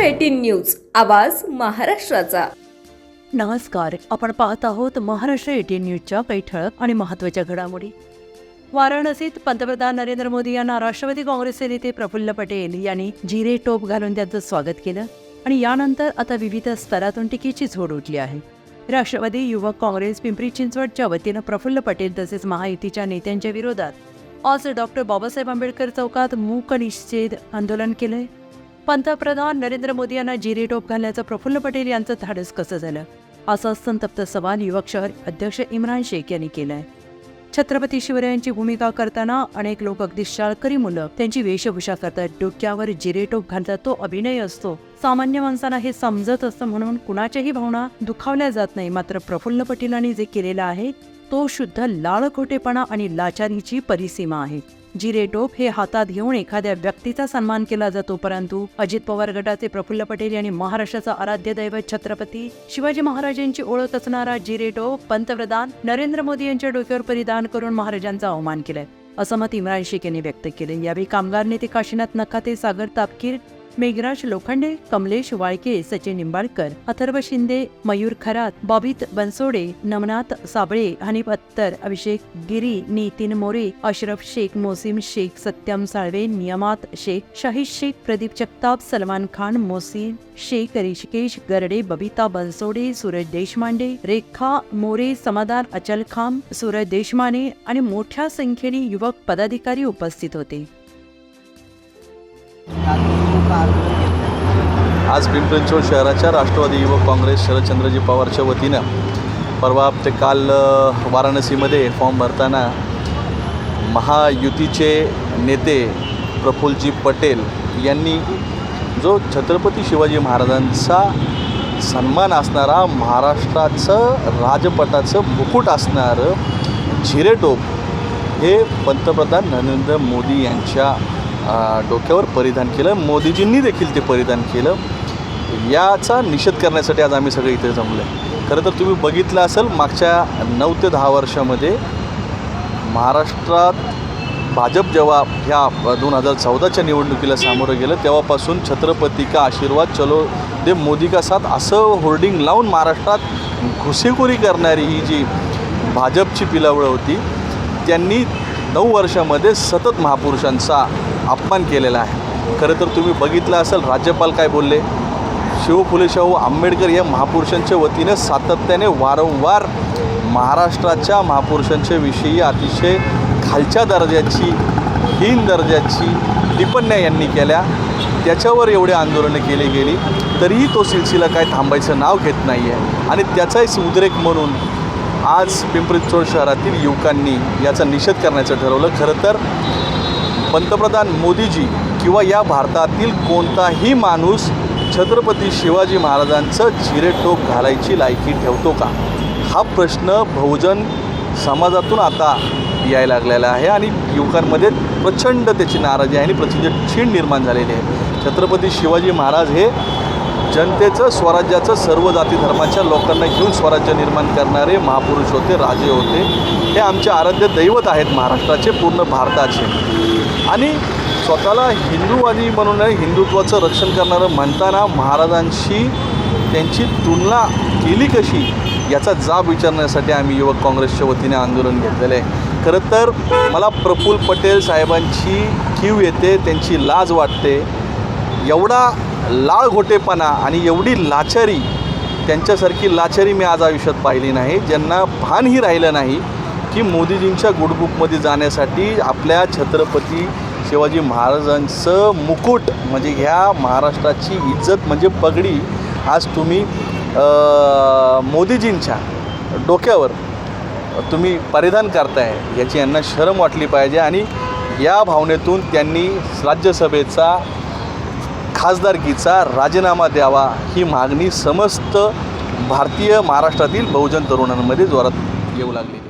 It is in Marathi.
एटीन न्यूज आवाज महाराष्ट्राचा. नमस्कार आपण पाहत आहोत महाराष्ट्र एटीन न्यूजच्या काही ठळक आणि महत्त्वाच्या घडामोडी. वाराणसीत पंतप्रधान नरेंद्र मोदी यांना राष्ट्रवादी काँग्रेसचे नेते प्रफुल्ल पटेल यांनी जिरे टोप घालून त्यांचं स्वागत केलं आणि यानंतर आता विविध स्तरातून टीकेची झोड उठली आहे. राष्ट्रवादी युवक काँग्रेस पिंपरी चिंचवडच्या वतीनं प्रफुल्ल पटेल तसेच महायुतीच्या नेत्यांच्या विरोधात आज डॉक्टर बाबासाहेब आंबेडकर चौकात मूक निषेध आंदोलन केलंय. पंतप्रधान नरेंद्र मोदी यांना जिरी टोप घालण्याचं प्रफुल्ल पटेल यांचं धाडस कसं झालं? असा संतप्त सवाल युवक शहर अध्यक्ष इम्रान शेख यांनी केलाय. छत्रपती शिवरायांची भूमिका करताना अनेक लोक अगदी शाळकरी मुलं त्यांची वेशभूषा करतात. डोक्यावर जिरेटोप घालतात तो अभिनय असतो. सामान्य माणसांना हे समजत असतं म्हणून कुणाच्याही भावना दुखावल्या जात नाही. मात्र प्रफुल्ल पटेलांनी जे केलेलं आहे तो शुद्ध लाळखोटेपणा आणि लाचारीची परिसीमा आहे. जिरेटोप हे हातात घेऊन एखाद्या व्यक्तीचा सन्मान केला जातो परंतु अजित पवार गटाचे प्रफुल्ल पटेल यांनी महाराष्ट्राचा आराध्य दैवत छत्रपती शिवाजी महाराजांची ओळख असणारा जिरेटोप पंतप्रधान नरेंद्र मोदी यांच्या डोक्यावर परिधान करून महाराजांचा अवमान केलाय. असं मत इम्रान शेख यांनी व्यक्त केले यावेळी कामगार नेते काशीनाथ नखाते सागर तापकीर मेघराज लोखंडे कमलेश वाळके सचिन निंबाळकर अथर्व शिंदे मयूर खरात बॉबित बनसोडे नमनाथ साबळे हनीफ अत्तर अभिषेक गिरी नितीन मोरे अशरफ शेख मोसिम शेख सत्यम साळवे नियमात शेख शाहीद शेख प्रदीप जगताप सलमान खान मोसीम शेख ऋषिकेश गरडे बबिता बनसोडे सूरज देशमांडे रेखा मोरे समाधान अचल खाम सूरज देशमाने आणि मोठ्या संख्येने युवक पदाधिकारी उपस्थित होते. आज पिंपरी चिंचवड शहराच्या राष्ट्रवादी युवक काँग्रेस शरदचंद्रजी पवारच्या वतीनं परवा ते काल वाराणसीमध्ये फॉर्म भरताना महायुतीचे नेते प्रफुल्लजी पटेल यांनी जो छत्रपती शिवाजी महाराजांचा सन्मान असणारा महाराष्ट्राचं राजपटाचं मुकुट असणारं झिरेटोप हे पंतप्रधान नरेंद्र मोदी यांच्या डोक्यावर परिधान केलं. मोदीजींनी देखील ते परिधान केलं. याचा निषेध करण्यासाठी आज आम्ही सगळे इथे जमलो आहे खरं तर तुम्ही बघितलं असेल मागच्या नऊ ते दहा वर्षामध्ये महाराष्ट्रात भाजप जेव्हा ह्या दोन हजार चौदाच्या निवडणुकीला सामोरं गेलं तेव्हापासून छत्रपती का आशीर्वाद चलो दे मोदी का साथ असं होर्डिंग लावून महाराष्ट्रात घुसेखोरी करणारी ही जी भाजपची पिलावळ होती त्यांनी नऊ वर्षामध्ये सतत महापुरुषांचा अपमान केलेला आहे. खरं तर तुम्ही बघितलं असेल राज्यपाल काय बोलले? शिव फुले शाहू आंबेडकर या महापुरुषांच्या वतीने सातत्याने वारंवार महाराष्ट्राच्या महापुरुषांच्या विषयी अतिशय खालच्या दर्जाची हीन दर्जाची टिप्पण्या यांनी केल्या. त्याच्यावर एवढे आंदोलनं केली गेली तरीही तो सिलसिला काय थांबायचं नाव घेत नाही आहे आणि त्याचाच उद्रेक म्हणून आज पिंपरी चिंचवड शहरातील युवकांनी याचा निषेध करण्याचं ठरवलं. खरं तर पंतप्रधान मोदीजी किंवा या भारतातील कोणताही माणूस छत्रपती शिवाजी महाराजांचं चिरेटोप घालायची लायकी ठेवतो का? हा प्रश्न बहुजन समाजातून आता यायला लागलेला आहे आणि युवकांमध्ये प्रचंड त्याची नाराजी आहे आणि प्रचंड छीण निर्माण झालेली आहे. छत्रपती शिवाजी महाराज हे जनतेचं स्वराज्याचं सर्व जाती धर्माच्या लोकांना घेऊन स्वराज्य निर्माण करणारे महापुरुष होते राजे होते. हे आमचे आराध्य दैवत आहेत महाराष्ट्राचे पूर्ण भारताचे. आणि स्वतःला हिंदूवादी म्हणून हिंदुत्वाचं रक्षण करणारं म्हणताना महाराजांशी त्यांची तुलना केली कशी याचा जाब विचारण्यासाठी आम्ही युवक काँग्रेसच्या वतीने आंदोलन घेतलेलं आहे. खरं तर मला प्रफुल्ल पटेल साहेबांची कीव येते त्यांची लाज वाटते. एवढा लाळ घोटेपणा आणि एवढी लाचारी त्यांच्यासारखी लाचारी मी आज आयुष्यात पाहिली नाही. ज्यांना भानही राहिलं नाही की मोदीजींच्या गुडबुकमध्ये जाण्यासाठी आपल्या छत्रपती शिवाजी महाराजांचं मुकुट म्हणजे ह्या महाराष्ट्राची इज्जत म्हणजे पगडी आज तुम्ही मोदीजींच्या डोक्यावर तुम्ही परिधान करताय याची यांना शरम वाटली पाहिजे आणि या भावनेतून त्यांनी राज्यसभेचा खासदारकीचा राजीनामा द्यावा ही मागणी समस्त भारतीय महाराष्ट्रातील बहुजन तरुणांमध्ये जोरात येऊ लागलेली